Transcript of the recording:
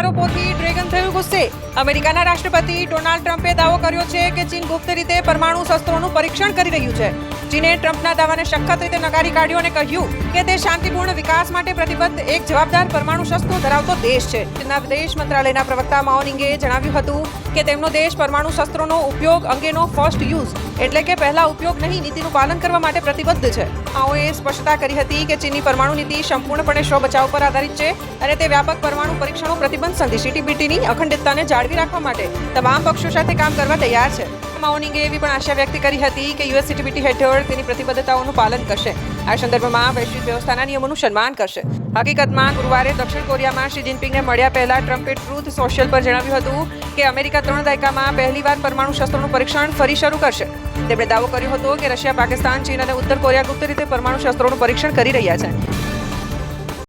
આરોપોથી dragon થયું ગુસ્સે. અમેરિકાના રાષ્ટ્રપતિ ડોનાલ્ડ ટ્રમ્પે દાવો કર્યો છે કે ચીન ગુપ્ત રીતે પરમાણુ શસ્ત્રોનું પરીક્ષણ કરી રહ્યું છે. ચીને ટ્રમ્પના દાવાને સખત રીતે નકારી કાઢ્યો અને કહ્યું કે તે શાંતિપૂર્ણ વિકાસ માટે પ્રતિબદ્ધ એક જવાબદાર પરમાણુ શસ્ત્રો ધરાવતો દેશ છે. ચીનના વિદેશ મંત્રાલયના પ્રવક્તા માઓનિંગે જણાવ્યું હતું કે તેમનો દેશ પરમાણુ શસ્ત્રોનો ઉપયોગ અંગેનો ફર્સ્ટ યુઝ એટલે કે પહેલા ઉપયોગ નહીં, નીતિનું પાલન કરવા માટે પ્રતિબદ્ધ છે. માઓએ સ્પષ્ટતા કરી હતી કે ચીનની પરમાણુ નીતિ સંપૂર્ણપણે સ્વ બચાવ પર આધારિત છે અને તે વ્યાપક પરમાણુ પરીક્ષણો, પ્રતિબંધ સંધિ સીટીબીટીની અખંડિતતાને જાળવી રાખવા માટે તમામ પક્ષો સાથે કામ કરવા તૈયાર છે. માઓનિંગે એવી પણ આશા વ્યક્ત કરી હતી કે યુએસ સીટીબીટી હેઠળ તેની પ્રતિબદ્ધતાઓનું પાલન કરશે. આ સંદર્ભમાં વૈશ્વિક વ્યવસ્થાના નિયમોનું સન્માન કરશે. હકીકતમાં ગુરુવારે દક્ષિણ કોરિયામાં શી જિનપિંગને મળ્યા પહેલા ટ્રમ્પે ટ્રુથ સોશિયલ પર જણાવ્યું હતું કે અમેરિકા ત્રણ દાયકામાં પહેલીવાર પરમાણુ શસ્ત્રોનું પરીક્ષણ ફરી શરૂ કરશે. તેમણે દાવો કર્યો હતો કે રશિયા, પાકિસ્તાન, ચીન અને ઉત્તર કોરિયા ગુપ્ત રીતે પરમાણુ શસ્ત્રોનું પરીક્ષણ કરી રહ્યા છે.